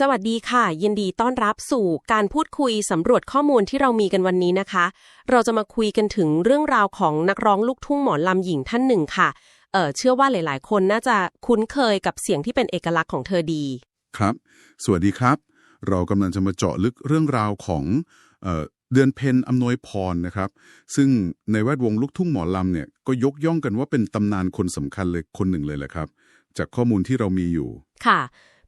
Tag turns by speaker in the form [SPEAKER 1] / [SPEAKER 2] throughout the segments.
[SPEAKER 1] สวัสดีค่ะ ยินดีต้อนรับสู่การพูดคุยสำรวจข้อมูลที่เรามีกันวันนี้นะคะ เราจะมาคุยกันถึงเรื่องราวของนักร้องลูกทุ่งหมอลำหญิงท่านหนึ่งค่ะเออเชื่อว่าหลาย ๆ คนน่าจะคุ้นเคยกับเสียงที่เป็นเอกลักษณ์ของเธอดี
[SPEAKER 2] ครับ สวัสดีครับ เรากำลังจะมาเจาะลึกเรื่องราวของเอ่อเดือนเพ็ญอำนวยพรนะครับ ซึ่งในแวดวงลูกทุ่งหมอลำเนี่ยก็ยกย่องกันว่าเป็นตำนานคนสำคัญเลยคนหนึ่งเลยแหละครับ จากข้อมูลที่เรามีอยู่
[SPEAKER 1] ค่ะ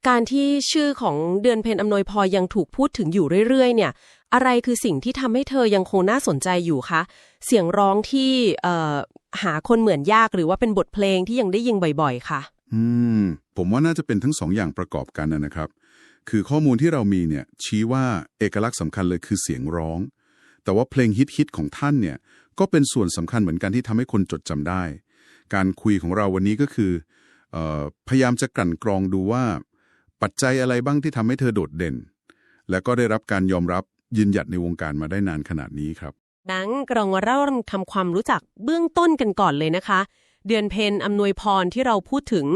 [SPEAKER 1] การที่ชื่อของเดือนเพ็ญอำนวยพรยังถูกพูดถึงอยู่เรื่อยๆ เนี่ย อะไรคือสิ่งที่ทำให้เธอยังคงน่าสนใจอยู่คะ เสียงร้องที่เอ่อหาคนเหมือนยากหรือว่าเป็นบทเพลงที่ยังได้ยิงบ่อยๆ ค่ะ
[SPEAKER 2] อืม ผมว่าน่าจะเป็นทั้งสองอย่างประกอบกันนะนะครับ คือข้อมูลที่เรามีเนี่ยชี้ว่าเอกลักษณ์สำคัญเลยคือเสียงร้อง แต่ว่าเพลงฮิตๆของท่านเนี่ยก็เป็นส่วนสำคัญเหมือนกันที่ทำให้คนจดจำได้ การคุยของเราวันนี้ก็คือเออพยายามจะกลั่นกรองดูว่า ปัจจัยอะไรบ้างที่ทำให้เธอโดดเด่น และก็ได้รับการยอมรับยืนหยัดในวงการมาได้นานขนาดนี้ครับ
[SPEAKER 1] นังกรองมาเล่าทำความรู้จักเบื้องต้นกันก่อนเลยนะคะ เดือนเพ็ญอำนวยพรที่เราพูดถึง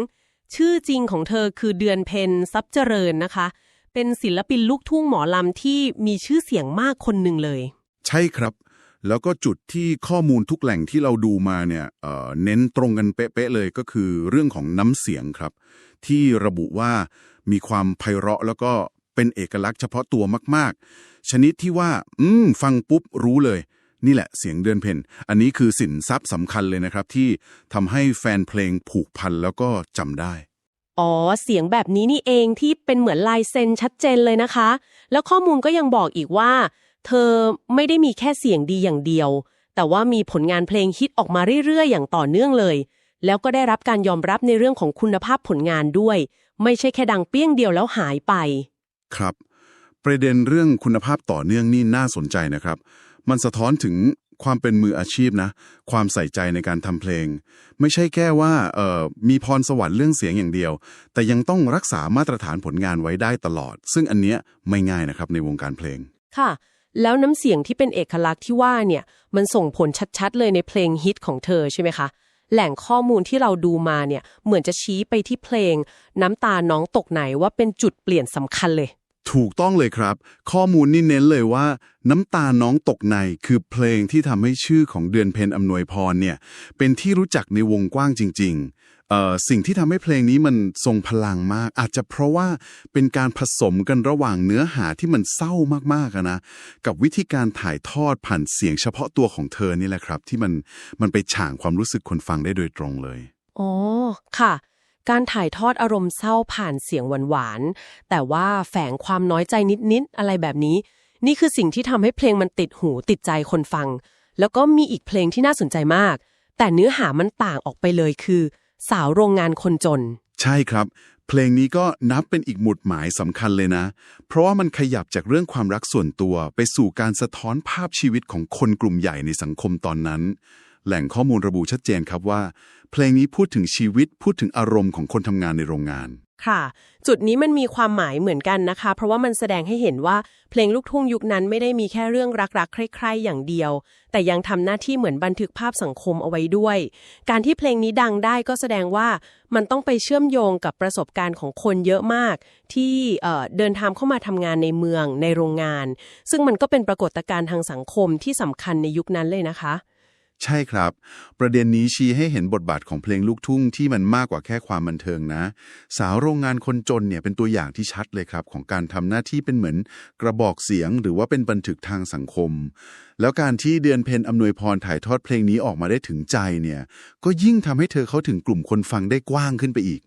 [SPEAKER 1] ชื่อจริงของเธอคือเดือนเพ็ญทรัพย์เจริญนะคะ เป็นศิลปินลูกทุ่งหมอลำที่มีชื่อเสียงมากคนหนึ่งเลย
[SPEAKER 2] ใช่ครับ แล้วก็จุดที่ข้อมูลทุกแหล่งที่เราดูมาเนี่ยเเน้นตรงกันเป๊ะๆเลยก็คือเรื่องของน้ำเสียงครับ ที่ระบุว่ามีความไพเราะแล้วก็เป็นเอกลักษณ์เฉพาะตัวมากๆ ชนิดที่ว่า อืม ฟังปุ๊บรู้เลย นี่แหละเสียงเดือนเพ็ญอันนี้คือสินทรัพย์สำคัญเลยนะครับ ที่ทำให้แฟนเพลงผูกพันแล้วก็จำได้
[SPEAKER 1] อ๋อ เสียงแบบนี้นี่เองที่เป็นเหมือนลายเซ็นชัดเจนเลยนะคะ แล้วข้อมูลก็ยังบอกอีกว่า เธอไม่ได้มีแค่เสียงดีอย่างเดียว แต่ว่ามีผลงานเพลงฮิตออกมาเรื่อยๆ อย่างต่อเนื่องเลย แล้วก็ได้รับการยอมรับในเรื่องของคุณภาพผลงานด้วย ไม่ใช่แค่ดังเปี้ยงเดียวแล้วหายไป
[SPEAKER 2] ครับ ประเด็นเรื่องคุณภาพต่อเนื่องนี่น่าสนใจนะครับ มันสะท้อนถึงความเป็นมืออาชีพนะ ความใส่ใจในการทำเพลง ไม่ใช่แค่ว่าเอ่อมีพรสวรรค์เรื่องเสียงอย่างเดียว แต่ยังต้องรักษามาตรฐานผลงานไว้ได้ตลอด ซึ่งอันเนี้ยไม่ง่ายนะครับในวงการเพลง
[SPEAKER 1] ค่ะ แล้วน้ำเสียงที่เป็นเอกลักษณ์ที่ว่าเนี่ยมันส่งผลชัดๆ เลยในเพลงฮิตของเธอใช่ไหมคะ แหล่งข้อมูลที่เราดูมาเนี่ยเหมือนจะชี้ไปที่เพลง น้ำตาน้องตกไหนว่าเป็นจุดเปลี่ยนสำคัญเลย
[SPEAKER 2] ถูกต้องเลยครับ ข้อมูลนี่เน้นเลยว่า น้ำตาน้องตกในคือเพลงที่ทำให้ชื่อของเดือนเพ็ญอำนวยพรเนี่ยเป็นที่รู้จักในวงกว้างจริง ๆ สิ่งที่ทำให้เพลงนี้มันทรงพลังมาก อาจจะเพราะว่าเป็นการผสมกันระหว่างเนื้อหาที่มันเศร้ามากๆะนะ กับวิธีการถ่ายทอดผ่านเสียงเฉพาะตัวของเธอนี่แหละครับ ที่มันมันไปฉ่างความรู้สึกคนฟังได้โดยตรงเลย
[SPEAKER 1] อ๋อค่ะ การถ่ายทอดอารมณ์เศร้าผ่านเสียงหวานๆแต่ว่าแฝงความน้อยใจนิดๆอะไรแบบนี้ นี่คือสิ่งที่ทำให้เพลงมันติดหูติดใจคนฟัง แล้วก็มีอีกเพลงที่น่าสนใจมาก แต่เนื้อหามันต่างออกไปเลยคือ สาวโรงงานคนจน
[SPEAKER 2] ใช่ครับ เพลงนี้ก็นับเป็นอีกหมุดหมายสำคัญเลยนะ เพราะว่ามันขยับจากเรื่องความรักส่วนตัว ไปสู่การสะท้อนภาพชีวิตของคนกลุ่มใหญ่ในสังคมตอนนั้น แหล่งข้อมูลระบุชัดเจนครับว่า เพลงนี้พูดถึงชีวิตพูดถึงอารมณ์ของคนทำงานในโรงงาน
[SPEAKER 1] ค่ะ จุดนี้มันมีความหมายเหมือนกันนะคะ เพราะว่ามันแสดงให้เห็นว่าเพลงลูกทุ่งยุคนั้นไม่ได้มีแค่เรื่องรักๆ ใคร่ๆ อย่างเดียว แต่ยังทำหน้าที่เหมือนบันทึกภาพสังคมเอาไว้ด้วย การที่เพลงนี้ดังได้ก็แสดงว่ามันต้องไปเชื่อมโยงกับประสบการณ์ของคนเยอะมาก ที่เเดินทางเข้ามาทำงานในเมืองในโรงงาน ซึ่งมันก็เป็นปรากฏการณ์ทางสังคมที่สำคัญในยุคนั้นเลยนะคะ
[SPEAKER 2] ใช่ครับ ประเด็นนี้ชี้ให้เห็นบทบาทของเพลงลูกทุ่งที่มันมากกว่าแค่ความบันเทิงนะ สาวโรงงานคนจนเนี่ยเป็นตัวอย่างที่ชัดเลยครับ ของการทำหน้าที่เป็นเหมือนกระบอกเสียงหรือว่าเป็นบันทึกทางสังคม แล้วการที่เดือนเพ็ญอำนวยพรถ่ายทอดเพลงนี้ออกมาได้ถึงใจเนี่ยก็ยิ่งทำให้เธอเข้าถึงกลุ่มคนฟังได้กว้างขึ้นไปอีก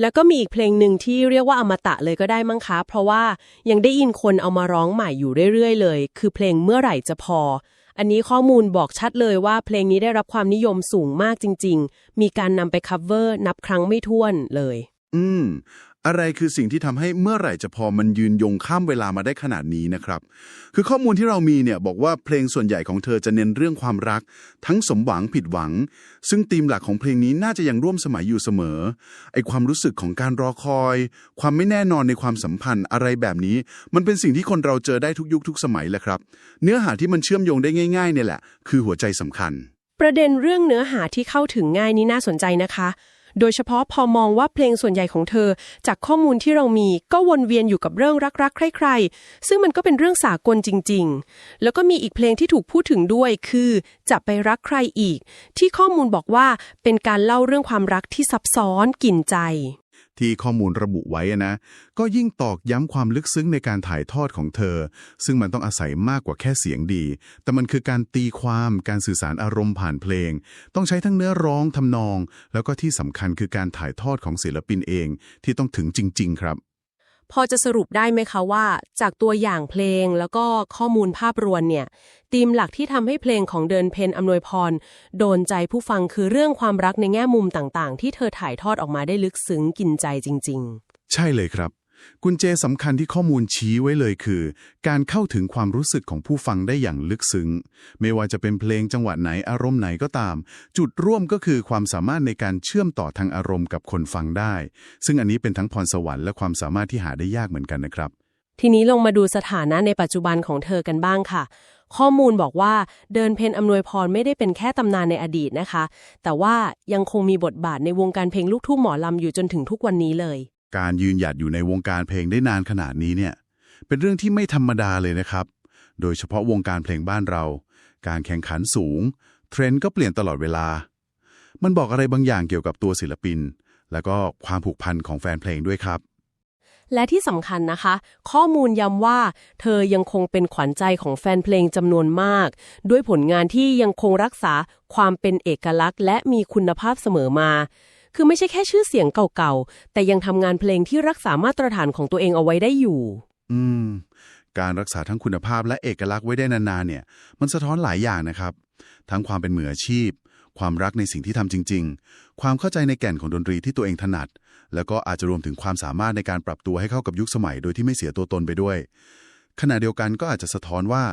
[SPEAKER 1] แล้วก็มีอีกเพลงหนึ่งที่เรียกว่าอมตะเลยก็ได้มั้งคะ เพราะว่ายังได้ยินคนเอามาร้องใหม่อยู่เรื่อยๆ เลย คือเพลงเมื่อไหร่จะพอ อันนี้ข้อมูลบอกชัดเลยว่าเพลงนี้ได้รับความนิยมสูงมากจริง ๆ มีการนำไปคัฟเวอร์นับครั้งไม่ถ้วนเลย
[SPEAKER 2] อืม อะไรคือสิ่งที่ทำให้เมื่อไหร่จะพอมันยืนยงข้ามเวลามาได้ขนาดนี้นะครับ คือข้อมูลที่เรามีเนี่ยบอกว่าเพลงส่วนใหญ่ของเธอจะเน้นเรื่องความรัก ทั้งสมหวังผิดหวัง ซึ่งธีมหลักของเพลงนี้น่าจะยังร่วมสมัยอยู่เสมอ ไอความรู้สึกของการรอคอย ความไม่แน่นอนในความสัมพันธ์อะไรแบบนี้ มันเป็นสิ่งที่คนเราเจอได้ทุกยุคทุกสมัยแหละครับ เนื้อหาที่มันเชื่อมโยงได้ง่ายๆเนี่ยแหละ คือหัวใจสำคัญ
[SPEAKER 1] ประเด็นเรื่องเนื้อหาที่เข้าถึงง่ายนี่น่าสนใจนะคะ โดยเฉพาะพอมองว่าเพลงส่วนใหญ่ของเธอ จากข้อมูลที่เรามีก็วนเวียนอยู่กับเรื่องรักๆ ใคร ๆ ซึ่งมันก็เป็นเรื่องสากลจริง ๆ แล้วก็มีอีกเพลงที่ถูกพูดถึงด้วยคือจะไปรักใครอีก ที่ข้อมูลบอกว่าเป็นการเล่าเรื่องความรักที่ซับซ้อนกินใจ
[SPEAKER 2] ที่ข้อมูลระบุไว้อะนะ ก็ยิ่งตอกย้ำความลึกซึ้งในการถ่ายทอดของเธอ ซึ่งมันต้องอาศัยมากกว่าแค่เสียงดี แต่มันคือการตีความการสื่อสารอารมณ์ผ่านเพลง ต้องใช้ทั้งเนื้อร้องทำนอง แล้วก็ที่สำคัญคือการถ่ายทอดของศิลปินเองที่ต้องถึงจริง ๆ ครับ
[SPEAKER 1] พอจะสรุปได้ไหมคะว่าจากตัวอย่างเพลงแล้วก็ข้อมูลภาพรวมเนี่ยธีมหลักที่ทำให้เพลงของเดินเพนอำนวยพร โดนใจผู้ฟังคือเรื่องความรักในแง่มุมต่างๆ ที่เธอถ่ายทอดออกมาได้ลึกซึ้งกินใจจริง ๆ
[SPEAKER 2] ใช่เลยครับ กุญแจสำคัญที่ข้อมูลชี้ไว้เลยคือ การเข้าถึงความรู้สึกของผู้ฟังได้อย่างลึกซึ้ง ไม่ว่าจะเป็นเพลงจังหวะไหนอารมณ์ไหนก็ตาม จุดร่วมก็คือความสามารถในการเชื่อมต่อทางอารมณ์กับคนฟังได้ ซึ่งอันนี้เป็นทั้งพรสวรรค์และความสามารถที่หาได้ยากเหมือนกันนะครับ
[SPEAKER 1] ทีนี้ลงมาดูสถานะในปัจจุบันของเธอกันบ้างค่ะ ข้อมูลบอกว่าเดินเพนอำนวยพรไม่ได้เป็นแค่ตำนานในอดีตนะคะ แต่ว่ายังคงมีบทบาทในวงการเพลงลูกทุ่งหมอลำอยู่จนถึงทุกวันนี้เลย
[SPEAKER 2] การยืนหยัดอยู่ในวงการเพลงได้นานขนาดนี้เนี่ย เป็นเรื่องที่ไม่ธรรมดาเลยนะครับ โดยเฉพาะวงการเพลงบ้านเรา การแข่งขันสูง เทรนด์ก็เปลี่ยนตลอดเวลา มันบอกอะไรบางอย่างเกี่ยวกับตัวศิลปิน แล้วก็ความผูกพันของแฟนเพลงด้วยครับ
[SPEAKER 1] และที่สำคัญนะคะ ข้อมูลย้ำว่า เธอยังคงเป็นขวัญใจของแฟนเพลงจำนวนมาก ด้วยผลงานที่ยังคงรักษาความเป็นเอกลักษณ์ และมีคุณภาพเสมอมา คือไม่ใช่แค่ชื่อเสียงเก่าๆ แต่ยังทำงานเพลงที่รักษามาตรฐานของตัวเองเอาไว้ได้อยู่
[SPEAKER 2] อืม การรักษาทั้งคุณภาพและเอกลักษณ์ไว้ได้นานๆเนี่ย มันสะท้อนหลายอย่างนะครับ ทั้งความเป็นมืออาชีพ ความรักในสิ่งที่ทำจริง ๆ ความเข้าใจในแก่นของดนตรีที่ตัวเองถนัด แล้วก็อาจจะรวมถึงความสามารถในการปรับตัวให้เข้ากับยุคสมัย โดยที่ไม่เสียตัวตนไปด้วยขณะเดียวกันก็อาจจะสะท้อนว่า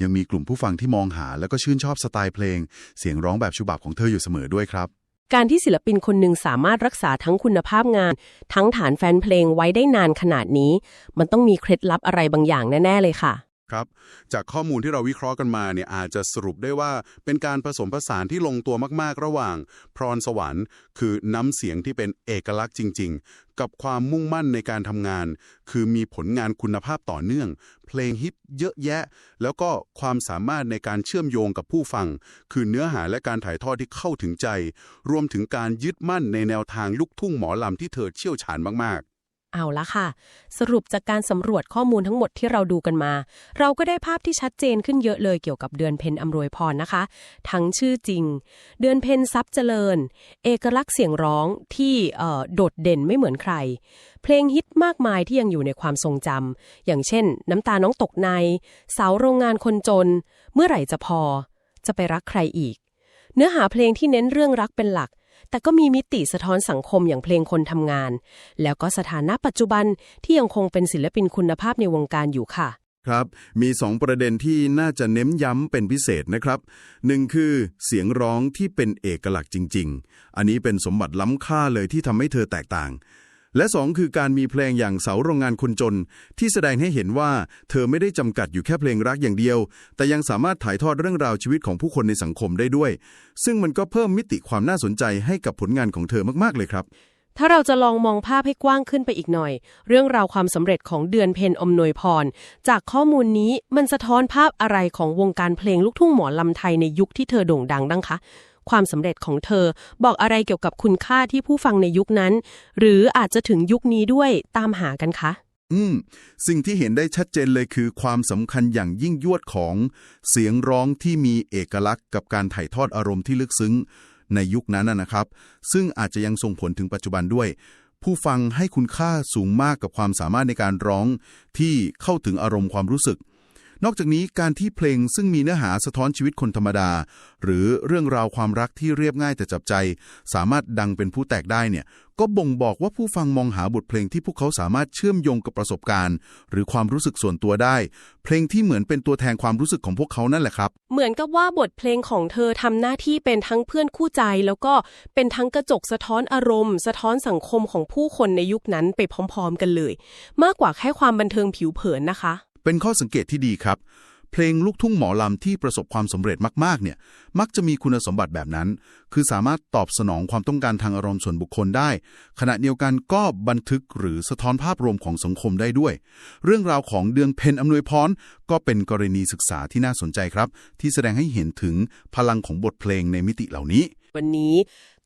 [SPEAKER 2] ยังมีกลุ่มผู้ฟังที่มองหา แล้วก็ชื่นชอบสไตล์เพลง เสียงร้องแบบฉบับของเธออยู่เสมอด้วยครับ
[SPEAKER 1] การที่ศิลปินคนหนึ่งสามารถรักษาทั้งคุณภาพงาน ทั้งฐานแฟนเพลงไว้ได้นานขนาดนี้ มันต้องมีเคล็ดลับอะไรบางอย่างแน่ ๆ เลยค่ะ
[SPEAKER 2] ครับ จากข้อมูลที่เราวิเคราะห์กันมาเนี่ยอาจจะสรุปได้ว่าเป็นการผสมผสานที่ลงตัวมาก ๆ ระหว่าง พรสวรรค์ คือน้ำเสียงที่เป็นเอกลักษณ์จริง ๆ กับความมุ่งมั่นในการทำงาน คือมีผลงานคุณภาพต่อเนื่อง เพลงฮิตเยอะแยะ แล้วก็ความสามารถในการเชื่อมโยงกับผู้ฟัง คือเนื้อหาและการถ่ายทอดที่เข้าถึงใจ รวมถึงการยึดมั่นในแนวทางลูกทุ่งหมอลำที่เธอเชี่ยวชาญมากๆ
[SPEAKER 1] เอาละค่ะ สรุปจากการสำรวจข้อมูลทั้งหมดที่เราดูกันมา เราก็ได้ภาพที่ชัดเจนขึ้นเยอะเลยเกี่ยวกับเดือนเพ็ญอำนวยพรนะคะ ทั้งชื่อจริง เดือนเพ็ญทรัพย์เจริญ เอกลักษณ์เสียงร้องที่โดดเด่นไม่เหมือนใคร เพลงฮิตมากมายที่ยังอยู่ในความทรงจำอย่างเช่น น้ำตาน้องตกในเสาโรงงานคนจน เมื่อไหร่จะพอ จะไปรักใครอีก เนื้อหาเพลงที่เน้นเรื่องรักเป็นหลัก แต่ก็มีมิติสะท้อนสังคมอย่างเพลงคนทำงาน แล้วก็สถานะปัจจุบันที่ยังคงเป็นศิลปินคุณภาพในวงการอยู่ค่ะ
[SPEAKER 2] ครับ มี 2 ประเด็นที่น่าจะเน้นย้ำเป็นพิเศษนะครับหนึ่งคือเสียงร้องที่เป็นเอกลักษณ์จริง ๆ อันนี้เป็นสมบัติล้ำค่าเลยที่ทำให้เธอแตกต่าง และ 2 คือการมีเพลงอย่างเสาโรงงานคนจน ที่แสดงให้เห็นว่าเธอไม่ได้จำกัดอยู่แค่เพลงรักอย่างเดียว แต่ยังสามารถถ่ายทอดเรื่องราวชีวิตของผู้คนในสังคมได้ด้วย ซึ่งมันก็เพิ่มมิติความน่าสนใจให้กับผลงานของเธอมากๆเลยครับ
[SPEAKER 1] ถ้าเราจะลองมองภาพให้กว้างขึ้นไปอีกหน่อย เรื่องราวความสำเร็จของเดือนเพนอมนวยพร จากข้อมูลนี้มันสะท้อนภาพอะไรของวงการเพลงลูกทุ่งหมอลำไทยในยุคที่เธอโด่งดังดังคะ ความสำเร็จของเธอ บอกอะไรเกี่ยวกับคุณค่าที่ผู้ฟังในยุคนั้น หรืออาจจะถึงยุคนี้ด้วยตามหากันคะ
[SPEAKER 2] อืม สิ่งที่เห็นได้ชัดเจนเลยคือความสำคัญอย่างยิ่งยวดของเสียงร้องที่มีเอกลักษณ์กับการถ่ายทอดอารมณ์ที่ลึกซึ้งในยุคนั้นนะครับ ซึ่งอาจจะยังส่งผลถึงปัจจุบันด้วย ผู้ฟังให้คุณค่าสูงมากกับความสามารถในการร้องที่เข้าถึงอารมณ์ความรู้สึก นอกจากนี้การที่เพลงซึ่งมีเนื้อหาสะท้อนชีวิตคนธรรมดา หรือเรื่องราวความรักที่เรียบง่ายแต่จับใจ สามารถดังเป็นผู้แตกได้เนี่ยก็บ่งบอกว่าผู้ฟังมองหาบทเพลงที่พวกเขาสามารถเชื่อมโยงกับประสบการณ์ หรือความรู้สึกส่วนตัวได้ เพลงที่เหมือนเป็นตัวแทนความรู้สึกของพวกเขานั่นแหละครับ
[SPEAKER 1] เหมือนกับว่าบทเพลงของเธอทำหน้าที่เป็นทั้งเพื่อนคู่ใจ แล้วก็เป็นทั้งกระจกสะท้อนอารมณ์ สะท้อนสังคมของผู้คนในยุคนั้นไปพร้อม ๆ กันเลย มากกว่าแค่ความบันเทิงผิวเผินนะคะ
[SPEAKER 2] เป็นข้อสังเกตที่ดีครับ เพลงลูกทุ่งหมอลำที่ประสบความสำเร็จมากๆ เนี่ยมักจะมีคุณสมบัติแบบนั้น คือสามารถตอบสนองความต้องการทางอารมณ์ส่วนบุคคลได้ ขณะเดียวกันก็บันทึกหรือสะท้อนภาพรวมของสังคมได้ด้วย เรื่องราวของเดือนเพ็ญอำนวยพรก็เป็นกรณีศึกษาที่น่าสนใจครับ ที่แสดงให้เห็นถึงพลังของบทเพลงในมิติเหล่านี้
[SPEAKER 1] วันนี้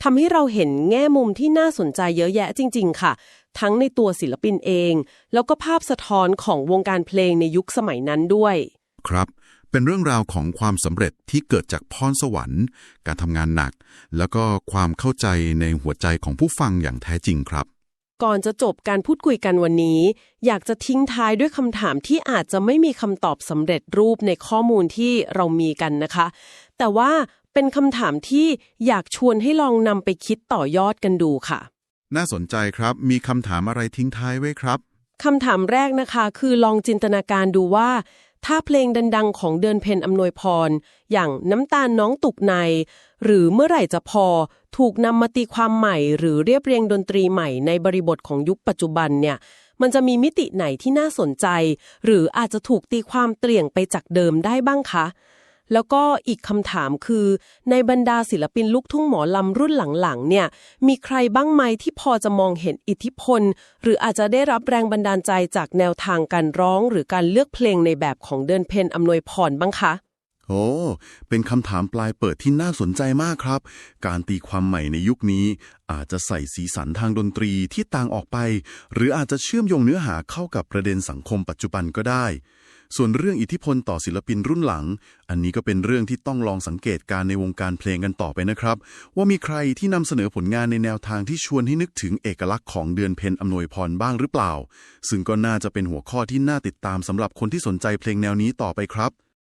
[SPEAKER 1] ทำให้เราเห็นแง่มุมที่น่าสนใจเยอะแยะจริง ๆ ค่ะ ทั้งในตัวศิลปินเอง แล้วก็ภาพสะท้อนของวงการเพลงในยุคสมัยนั้นด้วย
[SPEAKER 2] ครับ เป็นเรื่องราวของความสำเร็จที่เกิดจากพรสวรรค์ การทำงานหนัก แล้วก็ความเข้าใจในหัวใจของผู้ฟังอย่างแท้จริงครับ
[SPEAKER 1] ก่อนจะจบการพูดคุยกันวันนี้ อยากจะทิ้งท้ายด้วยคำถามที่อาจจะไม่มีคำตอบสำเร็จรูปในข้อมูลที่เรามีกันนะคะ แต่ว่า เป็นคำถามที่อยากชวนให้ลองนำไปคิดต่อยอดกันดูค่ะ
[SPEAKER 2] น่าสนใจครับ มีคำถามอะไรทิ้งท้ายไว้ครับ
[SPEAKER 1] คำถามแรกนะคะ คือลองจินตนาการดูว่า ถ้าเพลงดังๆ ของเดือนเพ็ญอำนวยพร อย่างน้ำตาลน้องตุกใน หรือเมื่อไหร่จะพอถูกนำมาตีความใหม่ หรือเรียบเรียงดนตรีใหม่ในบริบทของยุคปัจจุบันเนี่ย มันจะมีมิติไหนที่น่าสนใจ หรืออาจจะถูกตีความเปลี่ยนไปจากเดิมได้บ้างคะ แล้วก็อีกคำถามคือ ในบรรดาศิลปินลูกทุ่งหมอลำรุ่นหลังๆเนี่ย มีใครบ้างไหมที่พอจะมองเห็นอิทธิพล หรืออาจจะได้รับแรงบันดาลใจจากแนวทางการร้อง หรือการเลือกเพลงในแบบของเดินเพนอำนวยพรบ้างคะ
[SPEAKER 2] โอ้ เป็นคำถามปลายเปิดที่น่าสนใจมากครับ การตีความใหม่ในยุคนี้ อาจจะใส่สีสันทางดนตรีที่ต่างออกไป หรืออาจจะเชื่อมโยงเนื้อหาเข้ากับประเด็นสังคมปัจจุบันก็ได้ ส่วนเรื่องอิทธิพลต่อศิลปินรุ่นหลัง อันนี้ก็เป็นเรื่องที่ต้องลองสังเกตการในวงการเพลงกันต่อไปนะครับ ว่ามีใครที่นำเสนอผลงานในแนวทางที่ชวนให้นึกถึงเอกลักษณ์ของเดือนเพ็ญอำนวยพรบ้างหรือเปล่า ซึ่งก็น่าจะเป็นหัวข้อที่น่าติดตามสำหรับคนที่สนใจเพลงแนวนี้ต่อไปครับ